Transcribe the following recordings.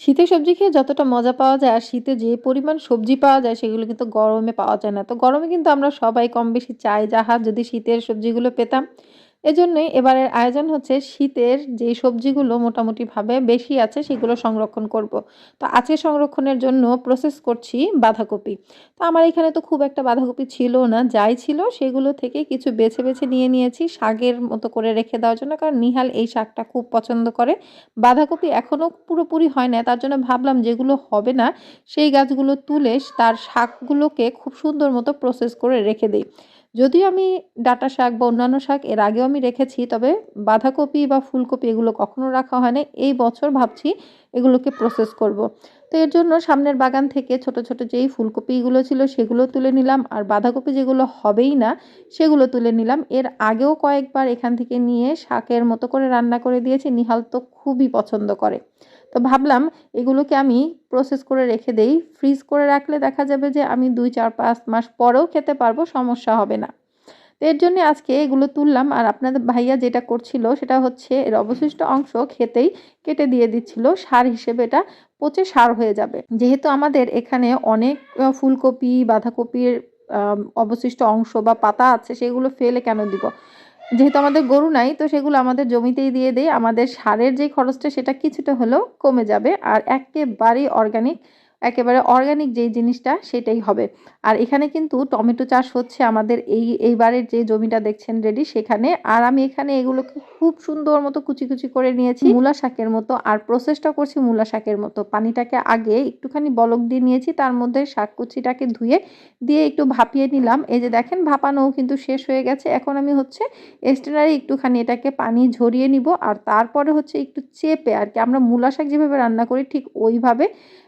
শীতে সবজি খেয়ে যতটা মজা পাওয়া যায় আর শীতে যে পরিমাণ সবজি পাওয়া যায় সেগুলো কিন্তু গরমে পাওয়া যায় না। তো গরমে কিন্তু আমরা সবাই কম বেশি চাই, যাহা যদি শীতের সবজিগুলো পেতাম। এজন্যই এবারের আয়োজন হচ্ছে শীতের যে সবজিগুলো মোটামুটিভাবে বেশি আছে সেগুলো সংরক্ষণ করব। তো আজকে সংরক্ষণের জন্য প্রসেস করছি বাঁধাকপি। তো আমার এখানে তো খুব একটা বাঁধাকপি ছিল না, যাই ছিল সেগুলো থেকে কিছু বেছে বেছে নিয়ে নিয়েছি শাকের মতো করে রেখে দেওয়ার জন্য, কারণ নিহাল এই শাকটা খুব পছন্দ করে। বাঁধাকপি এখনও পুরোপুরি হয় না, তার জন্য ভাবলাম যেগুলো হবে না, সেই গাছগুলো তুলে তার শাকগুলোকে খুব সুন্দর মতো প্রসেস করে রেখে দিই। যদিও আমি ডাটা শাক বা অন্যান্য শাক এর আগেও আমি রেখেছি, তবে বাঁধাকপি বা ফুলকপি এগুলো কখনো রাখা হয় না এই বছর ভাবছি এগুলোকে প্রসেস করব। তো এর জন্য সামনের বাগান থেকে ছোট ছোট যেই ফুলকপিগুলো ছিল সেগুলো তুলে নিলাম। আর বাঁধাকপি যেগুলো হবেই না, সেগুলো তুলে নিলাম। এর আগেও কয়েকবার এখান থেকে নিয়ে শাকের মতো করে রান্না করে দিয়েছি। নিহাল তো খুবই পছন্দ করে। তো ভাবলাম এগুলোকে আমি প্রসেস করে রেখে দেই। ফ্রিজ করে রাখলে দেখা যাবে যে আমি দুই, চার, পাঁচ মাস পরেও খেতে পারব, সমস্যা হবে না। তো এর জন্য আজকে এগুলো তুললাম। আর আপনাদের ভাইয়া যেটা করছিল সেটা হচ্ছে এর অবশিষ্ট অংশ খেতেই কেটে দিয়ে দিচ্ছিল। সার হিসেবে এটা পচে সার হয়ে যাবে। যেহেতু আমাদের এখানে অনেক ফুলকপি, বাঁধাকপির অবশিষ্ট অংশ বা পাতা আছে সেগুলো ফেলে কেন দিব? যেহেতু আমাদের গরু নাই, তো সেগুলো আমাদের জমিতেই দিয়ে দেয় আমাদের সারের যে খরচটা সেটা কিছুটা হলেও কমে যাবে। আর একেবারেই অর্গানিক একেবারে অর্গানিক যেই জিনিসটা সেটাই হবে। আর এখানে কিন্তু টমেটো চাষ হচ্ছে আমাদের এই এইবারের যে জমিটা দেখছেন রেডি সেখানে। আর আমি এখানে এগুলোকে খুব সুন্দর মতো কুচি কুচি করে নিয়েছি। মূলা শাকের মতো। আর প্রসেসটা করছি মূলা শাকের মতো। পানিটাকে আগে একটুখানি বলক দিয়ে নিয়েছি। তার মধ্যে শাক কুচিটাকে ধুয়ে দিয়ে একটু ভাপিয়ে নিলাম। এই যে দেখেন ভাপানোও কিন্তু শেষ হয়ে গেছে। এখন আমি হচ্ছে এক্সট্রারি একটুখানি এটাকে পানি ঝরিয়ে নিব। আর তারপরে হচ্ছে একটু চেপে আর কি আমরা মূলা শাক যেভাবে রান্না করি ঠিক ওইভাবে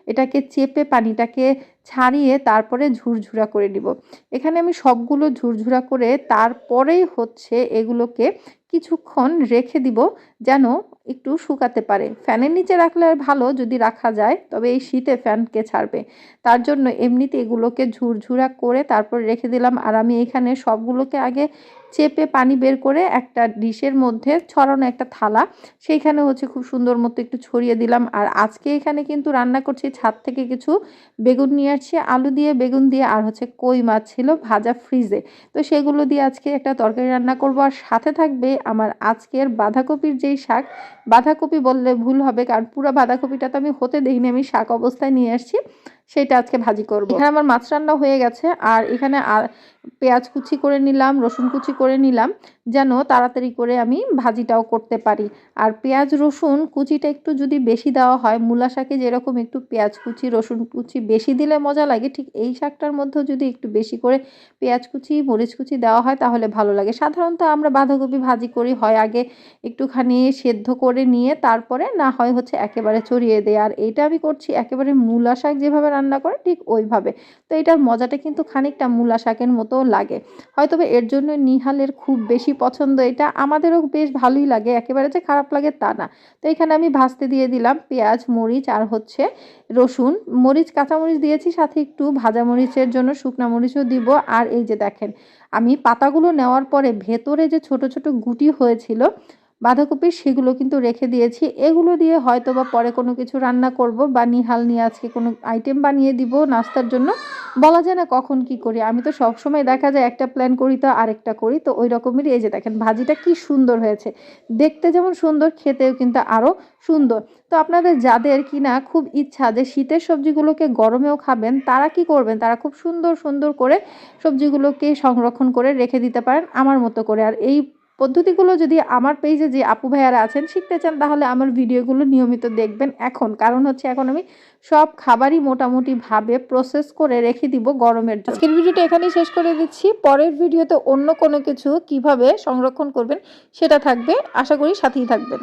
এটাকে চেপে পানিটাকে ছাড়িয়ে তারপরে ঝুরঝুরা করে নিব। এখানে আমি সবগুলো ঝুরঝুরা করে তারপরেই হচ্ছে এগুলোকে কিছুক্ষণ রেখে দিব যেন একটু শুকাতে পারে। ফ্যানের নিচে রাখলে আর ভালো যদি রাখা যায়, তবে এই শীতে ফ্যানকে ছাড়বে? তার জন্য এমনিতে এগুলোকে ঝুরঝুরা করে তারপর রেখে দিলাম। আর আমি এখানে সবগুলোকে আগে চেপে পানি বের করে একটা ডিশের মধ্যে ছড়ানো একটা থালা। সেইখানে হচ্ছে খুব সুন্দর মতো একটু ছড়িয়ে দিলাম। আর আজকে এখানে কিন্তু রান্না করছি ছাদ থেকে কিছু বেগুন নিয়ে আসছি। আলু দিয়ে বেগুন দিয়ে আর হচ্ছে কই মাছ ছিল ভাজা ফ্রিজে। তো সেগুলো দিয়ে আজকে একটা তরকারি রান্না করব। আর সাথে থাকবে আমার আজকের বাঁধাকপির যেই শাক, বাঁধাকপি বললে ভুল হবে কারণ পুরো বাঁধাকপিটা তো আমি হতে দেখিনি আমি শাক অবস্থায় নিয়ে আসছি। সেটা আজকে ভাজি করব। এখানে আমার মাছ রান্না হয়ে গেছে, আর এখানে পেঁয়াজ কুচি করে নিলাম, রসুন কুচি করে নিলাম, যেন তাড়াতাড়ি করে আমি ভাজিটাও করতে পারি। আর পেঁয়াজ, রসুন কুচিটা একটু যদি বেশি দেওয়া হয়, মূলা শাকে যেরকম একটু পেঁয়াজ কুচি, রসুন কুচি বেশি দিলে মজা লাগে, ঠিক এই শাকটার মধ্যেও যদি একটু বেশি করে পেঁয়াজ কুচি, মরিচ কুচি দেওয়া হয়, তাহলে ভালো লাগে। সাধারণত আমরা বাঁধাকপি ভাজি করি, হয় আগে একটুখানি সেদ্ধ করে নিয়ে, তারপরে না হয় হচ্ছে একেবারে চড়িয়ে দেয়। আর এইটা আমি করছি একেবারে মূলা শাক যেভাবে রান্না করে ঠিক ওইভাবে। তো এটার মজাটা কিন্তু খানিকটা মূলা শাকের মতো লাগে। হয়তো এর জন্য নিহালের খুব বেশি পছন্দ এটা, আমাদেরও বেশ ভালোই লাগে, একেবারে যে খারাপ লাগে তা না। তো এখানে আমি ভাজতে দিয়ে দিলাম পেঁয়াজ, মরিচ আর হচ্ছে রসুন। মরিচ, কাঁচামরিচ দিয়েছি, সাথে একটু ভাজা মরিচের জন্য শুকনা মরিচও দিব। আর এই যে দেখেন, আমি পাতাগুলো নেওয়ার পরে ভেতরে যে ছোট ছোট গুটি হয়েছিল বাঁধাকপি সেগুলো কিন্তু রেখে দিয়েছি। এগুলো দিয়ে হয়তো বা পরে কোনো কিছু রান্না করব বা নিহাল নিয়ে আজকে কোনো আইটেম বানিয়ে দিব নাস্তার জন্য। বলা যায় না কখন কি করি। আমি তো সব সময় দেখা যায় একটা প্ল্যান করি তো আরেকটা করি। তো ওই রকমেরই এই যে দেখেন ভাজিটা কি সুন্দর হয়েছে। দেখতে যেমন সুন্দর, খেতেও কিন্তু আরও সুন্দর। তো আপনাদের যাদের কিনা খুব ইচ্ছা যে শীতের সবজিগুলোকে গরমেও খাবেন, তারা কি করবেন? তারা খুব সুন্দর সুন্দর করে সবজিগুলোকে সংরক্ষণ করে রেখে দিতে পারেন, আমার মতো করে। আর এই পদ্ধতিগুলো যদি আমার পেজে যে আপু ভাইয়ারা আছেন শিখতে চান, তাহলে আমার ভিডিওগুলো নিয়মিত দেখবেন এখন। কারণ হচ্ছে এখন আমি সব খাবারই মোটামুটিভাবে প্রসেস করে রেখে দিব গরমের জন্য। আজকের ভিডিওটা এখানেই শেষ করে দিচ্ছি। পরের ভিডিওতে অন্য কোনো কিছু কীভাবে সংরক্ষণ করবেন সেটা থাকবে। আশা করি সাথেই থাকবেন।